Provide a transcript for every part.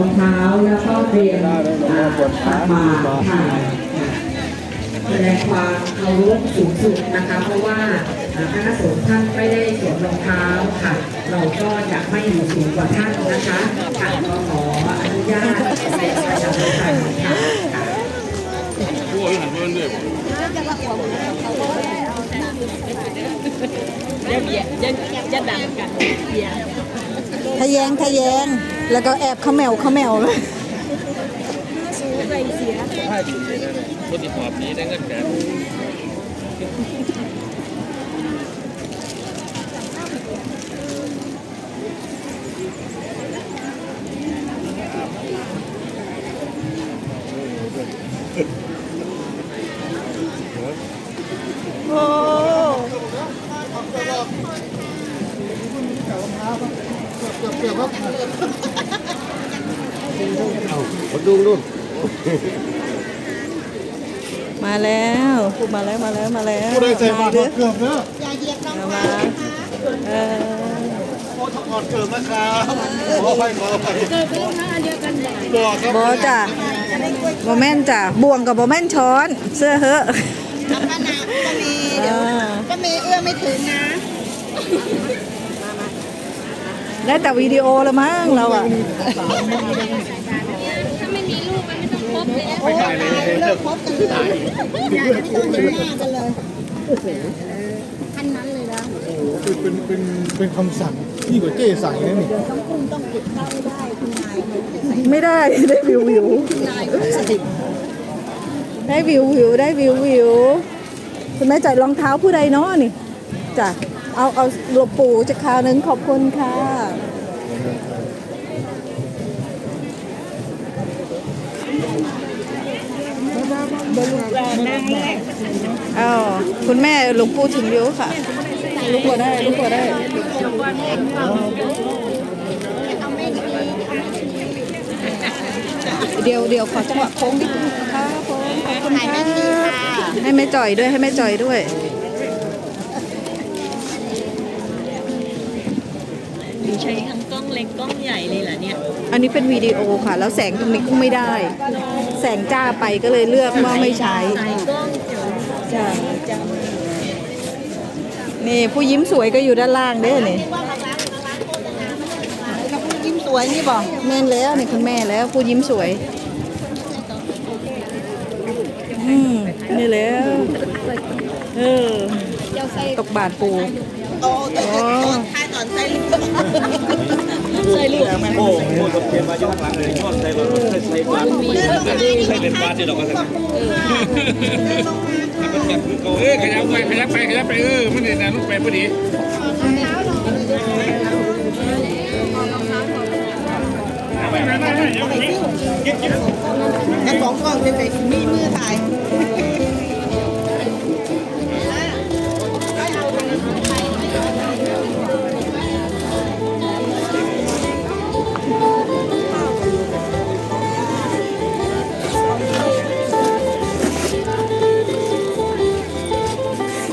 รองเท้าแล้วก็เตรียมอ่าตักบาตรค่ะแสดงความเคารพสูงสุดนะคะ เพราะว่าอ่าคณะสงฆ์ท่านไม่ได้สวมรองเท้าค่ะ เราก็จะไม่อยู่สูงกว่าท่านนะคะค่ะก็ขออนุญาตในประชาสัมพันธ์ค่ะค่ะทะแยงทะแยง แล้วก็แอบเขมแมวเขมแมวเลยคนที่หอบนี้ได้เงินแสนโอ้ค นดูนู่นมาแล้วมาแล้วมาแล้วมาแล้วผู้ใดใส่บาตรเด้อเกือบเนอะเอามาเออโอ้ถอดเกือบนะครับขอไปขอไปเกือบเป็นท่าเดียวกันบอกครับบอจ้ะบอแม่นจ้ะบ่วงกับบอแม่นช้อน เสื้อเหอะป้านาป้าเมย์เดี๋ยวอ่าป้าเมย์เอื้อมไม่ถึงนะได้แต่วิดีโอละมั้งเราอะ โอ้ยเลิกคบกันเลยอย่าไม่ต้องเห็นหน้ากันเลยขั้นนั้นเลยนะเป็นเป็นเป็นเป็นคำสั่งที่กว่าเจ๊สั่งนะนี่ต้องคุณต้องปิดเข้าไม่ได้คุณนายไม่ได้ได้วิววิวคุณนายเขาจะใส่ได้วิววิวได้วิววิวคุณแม่จ่ายรองเท้าผู้ใดเนาะนี่จ้ะเอาเอาหลวงปู่จะคราวนึงขอบคุณค่ะ อ้าวคุณแม่หลวงปู่ถึงวิวค่ะลุกหัวได้ลุกหัวได้เดี๋ยวเดี๋ยวขอจังหวะโค้งนิดนึงค่ะผมขอบคุณค่ะให้แม่จ่อยด้วยให้แม่จ่อยด้วยใช้ทั้งกล้อง เล็กกล้องใหญ่เลยเหรอเนี่ยอันนี้เป็นวิดีโอค่ะ แล้วแสงตรงนี้ก็ไม่ได้ แสงจ้าไปก็เลยเลือกว่าไม่ใช้ใช้กล้องเดี๋ยวจ้ะนี่ผู้ยิ้มสวยก็อยู่ด้านล่างเด้อนี่แล้วคุณยิ้มสวยนี่บอกแม่นแล้วนี่คุณแม่แล้วผู้ยิ้มสวยอืมนี่แล้วเออตกบาทปูโอ้ตอนท้ายตอนใส่ลูก ใส่ลูกโอ้โหกับเพียนมาอยู่ข้างหลังเลยชอบใส่บาตรใส่บาตรใส่เป็นบาตรที่ดอกกระสันมันแบบคือเขาเออขยับไปขยับไปขยับไปเออมันเนี่ยนะลูกไปพอดีกันสองกล้องเป็นไปมีมือถ่าย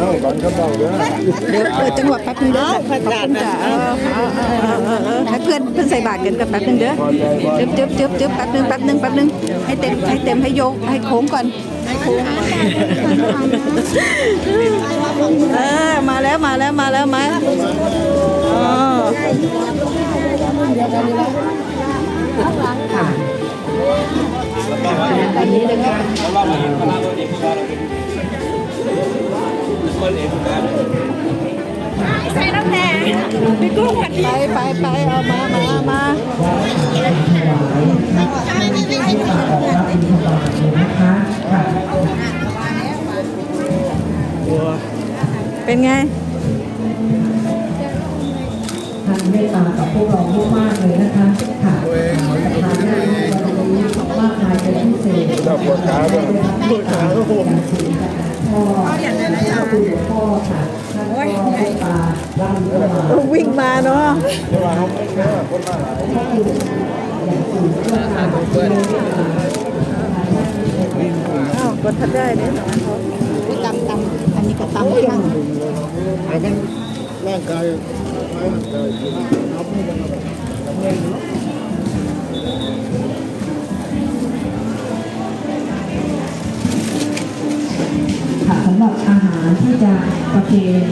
เฮาก่อนคำเบาเด้อเดี๋ยวเปิดจังหวะแป๊บนึงเด้อขอบคุณจ้ะเออเออเออเออเออให้เพื่อนเพื่อนใส่บาตรกันกับแป๊บนึงเด้อจึ๊บจึ๊บจึ๊บจึ๊บแป๊บนึงแป๊บนึงแป๊บนึงให้เต็มให้เต็มให้โยกให้โค้งก่อนให้โค้งเออมาแล้วมาแล้วมาแล้วมาอ๋อ คนเองนะไปไปไปเอามามามาเป็นไงท่านเมตตากับพวกเรามากๆเลยนะคะค่ะ จับปวดขาปวดขาก็ปวดเอาอย่างนั้นนะยาโอ้ยวิ่งมาเนาะเวลาเขาไม่แค่คนมาหลายอ้าวกดทัดได้เนี่ยนะเขาตำตำอันนี้ก็ตำข้างร่างกายร่างกาย ที่จะประเคน